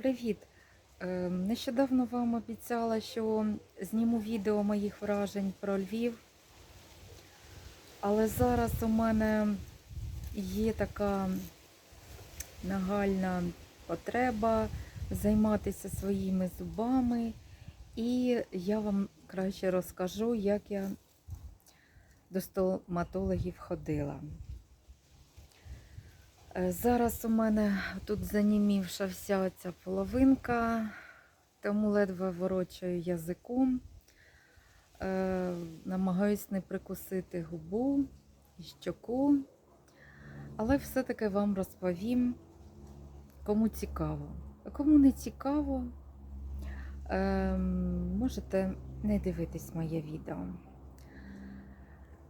Привіт! Е, Нещодавно вам обіцяла, що зніму відео моїх вражень про Львів. Але зараз у мене є така нагальна потреба займатися своїми зубами. І я вам краще розкажу, як я до стоматологів ходила. Е, Зараз у мене тут занімівша вся ця половинка, тому ледве ворочаю язиком. Е, намагаюсь не прикусити губу і щоку, але все-таки вам розповім, кому цікаво. Кому не цікаво, е, можете не дивитись моє відео.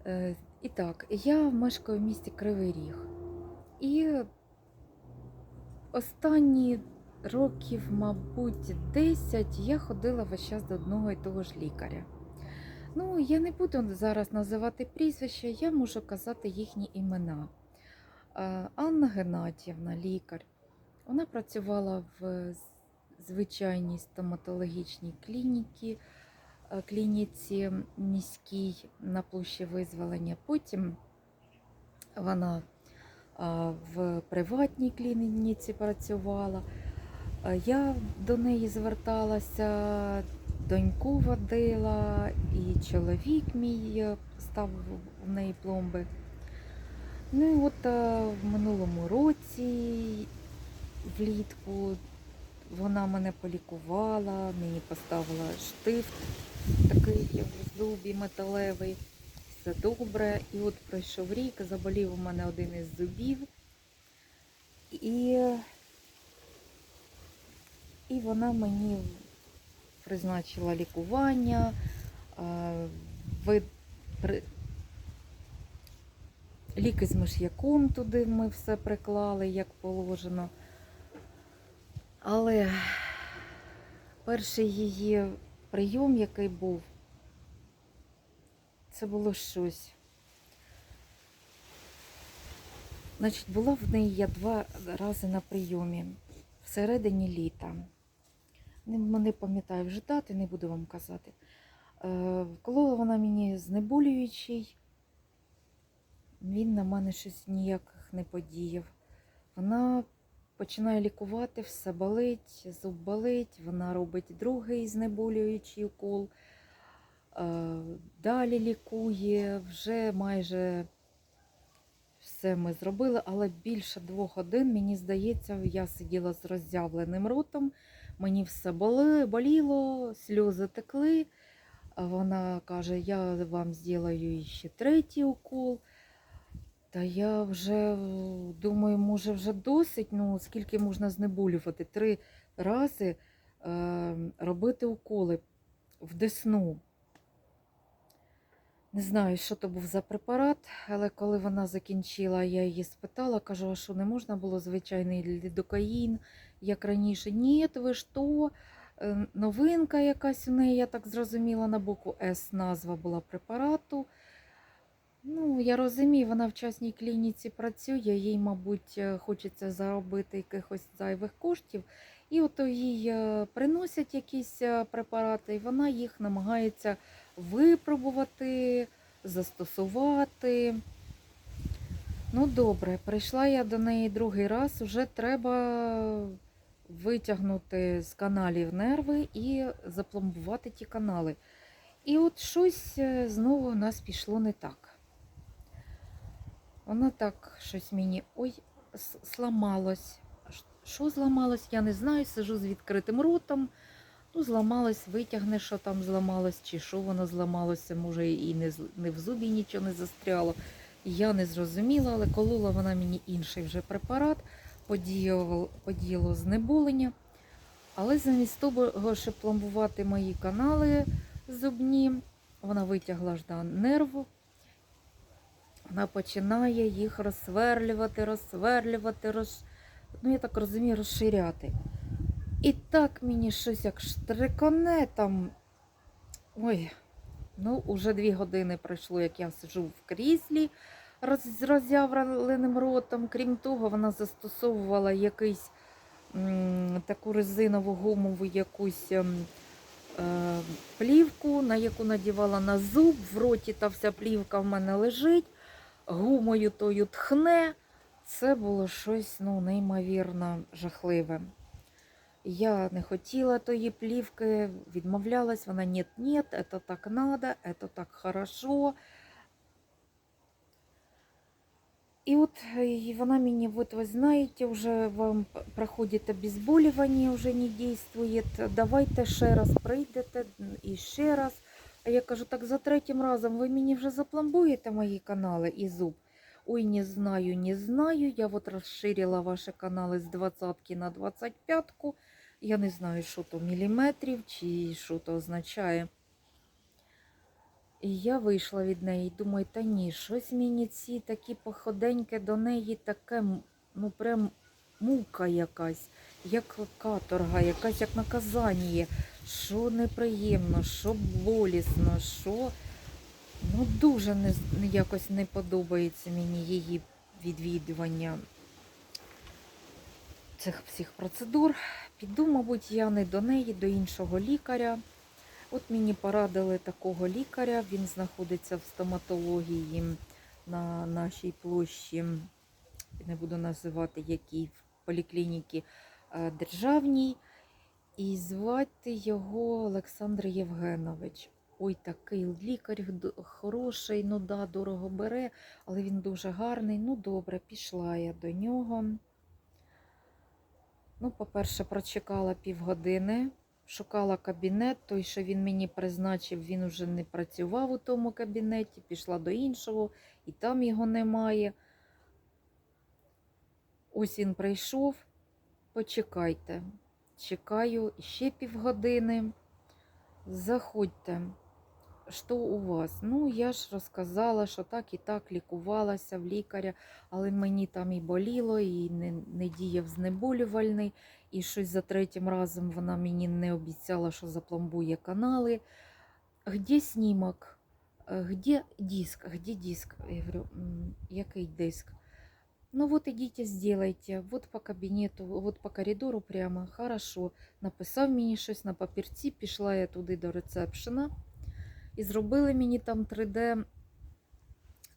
Е, і так, я мешкаю в місті Кривий Ріг. І останні років, мабуть, 10 я ходила весь час до одного і того ж лікаря. Ну, я не буду зараз називати прізвища, я можу казати їхні імена. Е, Анна Геннадіївна, лікар. Вона працювала в звичайній стоматологічній клініці, е, клініці міській на площі визволення. Потім вона в приватній клініці працювала. Я до неї зверталася, доньку водила, і чоловік мій е, ставив в неї пломби. Ну і от е, в минулому році, влітку, вона мене полікувала, мені поставила штифт такий в зубі металевий все добре. І от пройшов рік, заболів у мене один із зубів. І, і вона мені призначила лікування. Ви, ліки з миш'яком туди ми все приклали, як положено. Але перший її прийом, який був, це було щось. Значить, була в неї я два рази на прийомі всередині літа. Не, не пам'ятаю вже дати, не буду вам казати. Е, вколола вона мені знеболюючий, він на мене щось ніяких не подіяв. Вона починає лікувати, все болить, зуб болить, вона робить другий знеболюючий укол. Е, Далі лікує, вже майже все ми зробили, але більше двох годин, мені здається, я сиділа з роззявленим ротом, мені все боліло, сльози текли. Вона каже, я вам зроблю ще третій укол. Та я вже думаю, може вже досить, ну скільки можна знеболювати? Три рази е, робити уколи в десну. Не знаю, що то був за препарат, але коли вона закінчила, я її спитала, кажу, що не можна було звичайний лідокаїн, як раніше. Ні, ви то, Е, новинка якась у неї, я так зрозуміла, на букву С назва була препарату. Ну, я розумію, вона в частній клініці працює, їй, мабуть, е, хочеться заробити якихось зайвих коштів. І от їй е, приносять якісь препарати, і вона їх намагається випробувати, застосувати. Ну, добре, прийшла я до неї другий раз, вже треба витягнути з каналів нерви і запломбувати ті канали. І от щось е, знову у нас пішло не так. Воно так щось мені ой, сламалось. Що зламалось, я не знаю. Сижу з відкритим ротом. Ну, зламалось, витягне, що там зламалось, чи що воно зламалося, може і не, не в зубі нічого не застряло. Я не зрозуміла, але колола вона мені інший вже препарат, подіяло, подіяло знеболення. Але замість того, щоб пломбувати мої канали зубні, вона витягла ж да, нерву. Вона починає їх розсверлювати, розсверлювати, роз... ну я так розумію, розширяти. І так мені щось як штриконе там. Ой, ну, уже дві години пройшло, як я сиджу в кріслі роз... з роззявленим ротом. Крім того, вона застосовувала якийсь м, таку резинову гумову якусь ем, е, плівку, на яку надівала на зуб. В роті та вся плівка в мене лежить, гумою тою тхне. Це було щось ну, неймовірно жахливе. Я не хотіла тої плівки, відмовлялась, вона нет, нет, это так надо, это так хорошо. І от е, вона мені, вот ви знаєте, вже вам проходить обезболювання, вже не дійствує. Давайте ще раз прийдете і ще раз. А я кажу, так за третім разом ви мені вже запломбуєте мої канали і зуб. Ой, не знаю, не знаю. Я вот розширила ваші канали з 20 на 25. -ку. Я не знаю, що то міліметрів чи що то означає. І я вийшла від неї і думаю, та ні, щось мені ці такі походеньки до неї таке, ну прям мука якась, як каторга, якась як наказання, що неприємно, що болісно, що ну дуже не, якось не подобається мені її відвідування цих всіх процедур. Піду, мабуть, я не до неї, до іншого лікаря. От мені порадили такого лікаря, він знаходиться в стоматології на нашій площі, не буду називати якій в поліклініці е, державній. І звати його Олександр Євгенович. Ой, такий лікар хороший, ну да, дорого бере, але він дуже гарний. Ну добре, пішла я до нього. Ну, по-перше, прочекала півгодини, шукала кабінет. Той, що він мені призначив, він уже не працював у тому кабінеті, пішла до іншого, і там його немає. Ось він прийшов. Почекайте. Чекаю ще півгодини. Заходьте. Що у вас? Ну, я ж розказала, що так і так лікувалася в лікаря, але мені там і боліло, і не, не діяв знеболювальний, і щось за третім разом вона мені не обіцяла, що запломбує канали. Где снімок? Где диск? Где диск? Я говорю, який диск? Ну вот идите, сделайте. Вот по кабінету, вот по коридору прямо. Хорошо. Написав мені щось на папірці, пішла я туди до ресепшена. І зробили мені там 3D,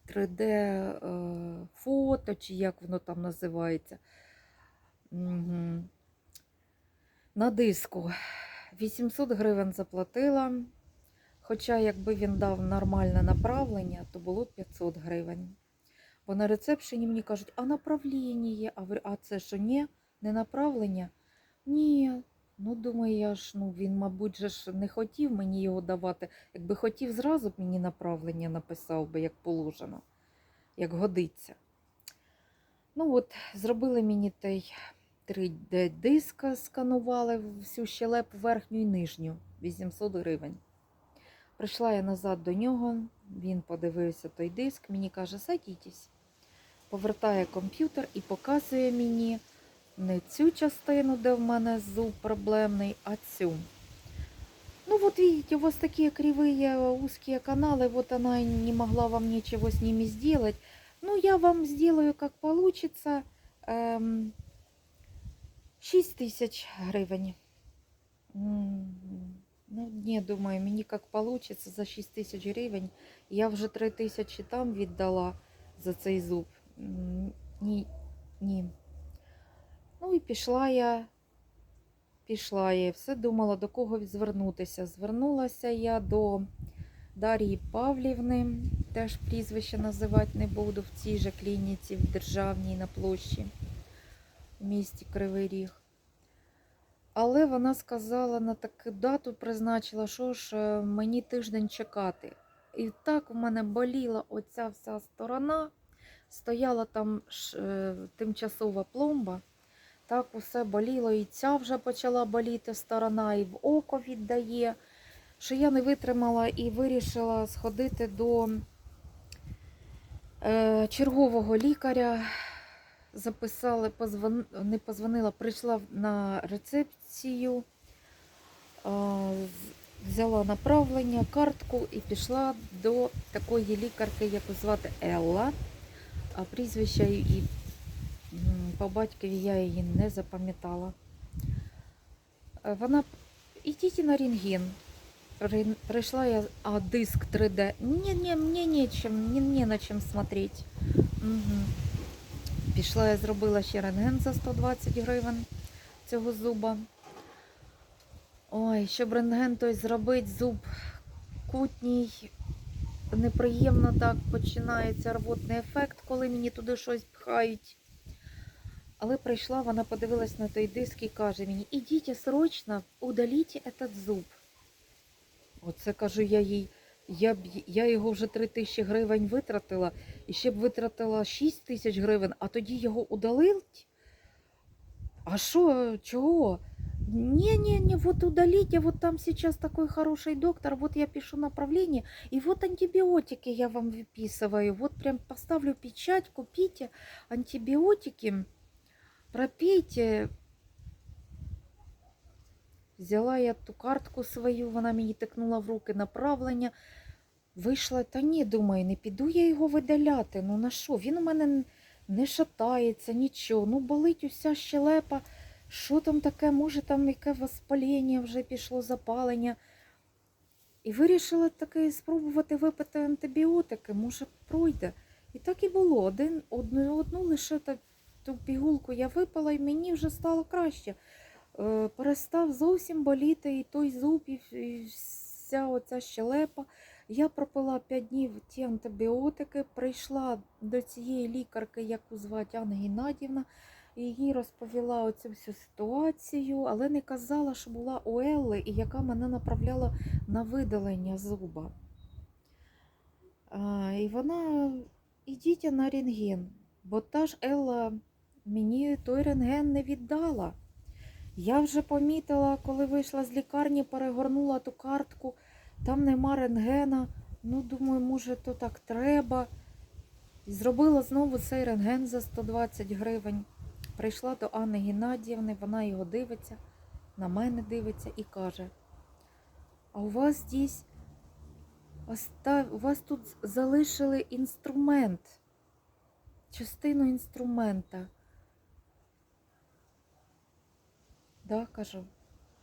3D е, фото, чи як воно там називається. Угу. На диску. 800 гривень заплатила. Хоча, якби він дав нормальне направлення, то було 500 гривень. Бо на рецепшені мені кажуть, а направлення є. А, це що, ні? Не направлення? Ні. Ну, думаю, я ж, ну, він, мабуть, же ж не хотів мені його давати. Якби хотів, зразу б мені направлення написав би, як положено, як годиться. Ну от, зробили мені той 3D-диск, сканували всю щелепу верхню і нижню, 800 гривень. Прийшла я назад до нього, він подивився той диск, мені каже, садітесь. Повертає комп'ютер і показує мені не цю частину, де в мене зуб проблемний, а цю. Ну вот видите, у вас такие кривые узкие каналы, вот она и не могла вам ничего с ними сделать. Ну, я вам сделаю, как получится, эм, 6 тысяч гривень. М, Ну, ні, думаю, мені як получиться за 6 тисяч гривень. Я вже 3 тисячі там віддала за цей зуб. М, Ні, ні. Ну і пішла я, пішла я, все думала, до кого звернутися. Звернулася я до Дар'ї Павлівни, теж прізвище називати не буду, в цій же клініці, в державній на площі в місті Кривий Ріг. Але вона сказала на таку дату, призначила, що ж е, мені тиждень чекати. І так в мене боліла оця вся сторона, стояла там е, тимчасова пломба. Так усе боліло, і ця вже почала боліти сторона, і в око віддає. Що я не витримала і вирішила сходити до е, чергового лікаря. Записали, позвон... не позвонила, прийшла на рецепцію, е, взяла направлення, картку і пішла до такої лікарки, яку звати Елла, а прізвище і По батькові я її не запам'ятала. Е, Вона ідіть на рентген. Прийшла я, а диск 3D. Ні, ні, мені нічим, ні, ні на чим смотреть. Угу. Пішла я зробила ще рентген за 120 гривень цього зуба. Ой, щоб рентген той зробити, зуб кутній, неприємно так починається рвотний ефект, коли мені туди щось пхають. Але прийшла, вона подивилась на той диск і каже мені, ідіть срочно, удаліть этот зуб. Оце кажу я їй, я, б, я його вже 3 тисячі гривень витратила, і ще б витратила 6 тисяч гривень, а тоді його удалить? А що, чого? Не-не-не, вот удалите, вот там сейчас такой хороший доктор, вот я пишу направление, и вот антибиотики я вам выписываю, вот прям поставлю печать, купите антибиотики, пропейте. Взяла я ту картку свою, вона мені тикнула в руки направлення. Вийшла, та ні, думаю, не піду я його видаляти. Ну на що? Він у мене не шатається, нічого. Ну, болить уся щелепа. Що там таке? Може, там яке воспалення, вже пішло запалення. І вирішила таки спробувати випити антибіотики, може, пройде. І так і було. Один, одну, одну лише та, ту пігулку я випила, і мені вже стало краще. Е, перестав зовсім боліти і той зуб, і, вся оця щелепа. Я пропила 5 днів ті антибіотики, прийшла до цієї лікарки, яку звати Анна Геннадівна, їй розповіла оцю всю ситуацію, але не казала, що була у Елли, і яка мене направляла на видалення зуба. А, і вона, ідіть на рентген, бо та ж Елла мені той рентген не віддала. Я вже помітила, коли вийшла з лікарні, перегорнула ту картку, там нема рентгена. Ну, думаю, може, то так треба. Зробила знову цей рентген за 120 гривень. Прийшла до Анни Геннадіївни, вона його дивиться, на мене дивиться і каже: А у вас здесь у вас тут залишили інструмент, частину інструмента. Да, кажу.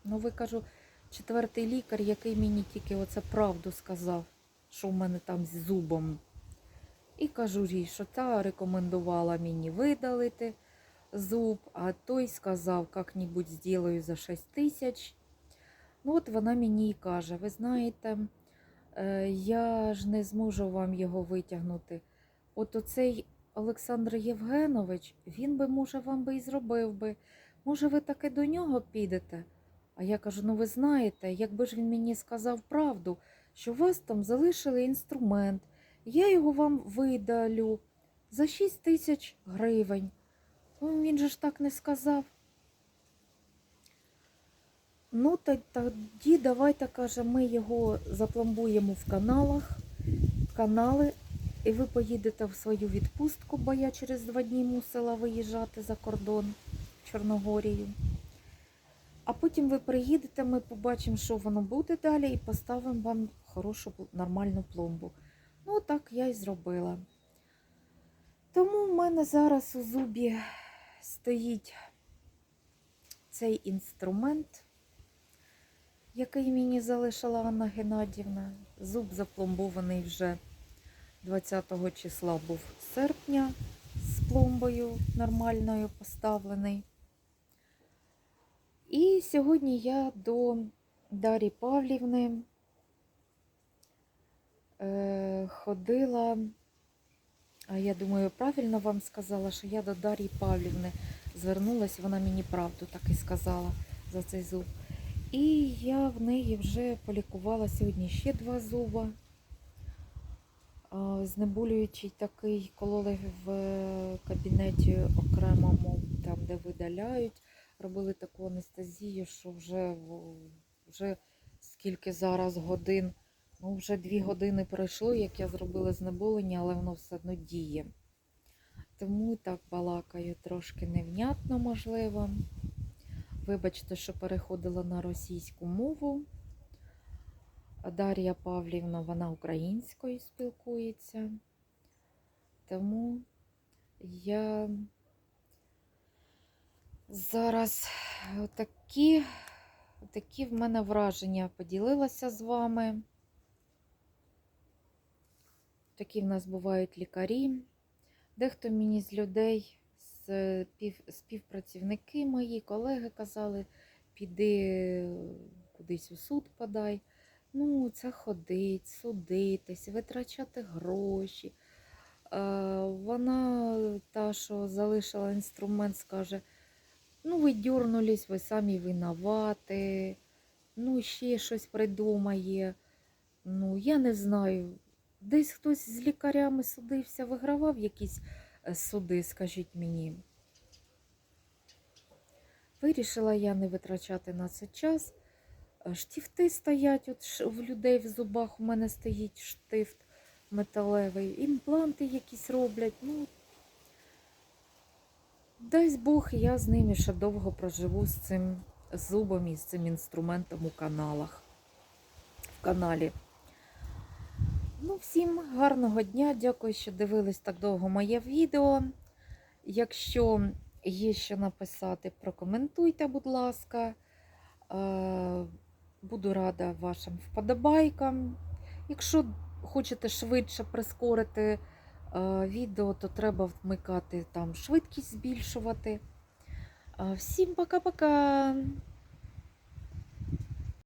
Ну, ви кажу, четвертий лікар, який мені тільки оце правду сказав, що в мене там з зубом. І кажу їй, що та рекомендувала мені видалити зуб, а той сказав, як-небудь зроблю за 6 тисяч. Ну, от вона мені і каже: ви знаєте, е, я ж не зможу вам його витягнути. От оцей Олександр Євгенович, він би, може, вам би і зробив би. Може, ви таки до нього підете? А я кажу: ну ви знаєте, якби ж він мені сказав правду, що у вас там залишили інструмент, я його вам видалю за 6 тисяч гривень. Ну, він же ж так не сказав. Ну, тоді давайте, каже, ми його запломбуємо в каналах, канали, і ви поїдете в свою відпустку, бо я через два дні мусила виїжджати за кордон Чорногорію. А потім ви приїдете, ми побачимо, що воно буде далі, і поставимо вам хорошу нормальну пломбу. Ну, так я і зробила. Тому в мене зараз у зубі стоїть цей інструмент, який мені залишила Анна Геннадівна. Зуб запломбований вже 20 числа був серпня з пломбою нормальною поставлений. І сьогодні я до Дарі Павлівни е, ходила, а я думаю, правильно вам сказала, що я до Дар'ї Павлівни звернулася, вона мені правду так і сказала за цей зуб. І я в неї вже полікувала сьогодні ще два зуба. Знеболюючий такий кололи в кабінеті окремому, там, де видаляють. Робили таку анестезію, що вже, вже скільки зараз годин, ну вже дві години пройшло, як я зробила знеболення, але воно все одно діє. Тому так балакаю трошки невнятно, можливо. Вибачте, що переходила на російську мову. Дар'я Павлівна, вона українською спілкується. Тому я Зараз такі, такі в мене враження поділилася з вами. Такі в нас бувають лікарі. Дехто мені з людей, з пів, співпрацівники мої, колеги казали, піди кудись у суд подай. Ну, це ходить, судитись, витрачати гроші. Е, Вона, та, що залишила інструмент, скаже, ну, ви дюрнулись, ви самі винувати, ну, ще щось придумає. Ну, я не знаю. Десь хтось з лікарями судився, вигравав якісь е, суди, скажіть мені. Вирішила я не витрачати на це час. Е, Штифти стоять, от в людей в зубах у мене стоїть штифт металевий, імпланти якісь роблять. Ну, дай Бог, я з ними ще довго проживу з цим зубом і з цим інструментом у каналах. В каналі. Ну, всім гарного дня. Дякую, що дивились так довго моє відео. Якщо є що написати, прокоментуйте, будь ласка. Е, Буду рада вашим вподобайкам. Якщо хочете швидше прискорити відео, то треба вмикати там швидкість збільшувати. Е, Всім пока-пока!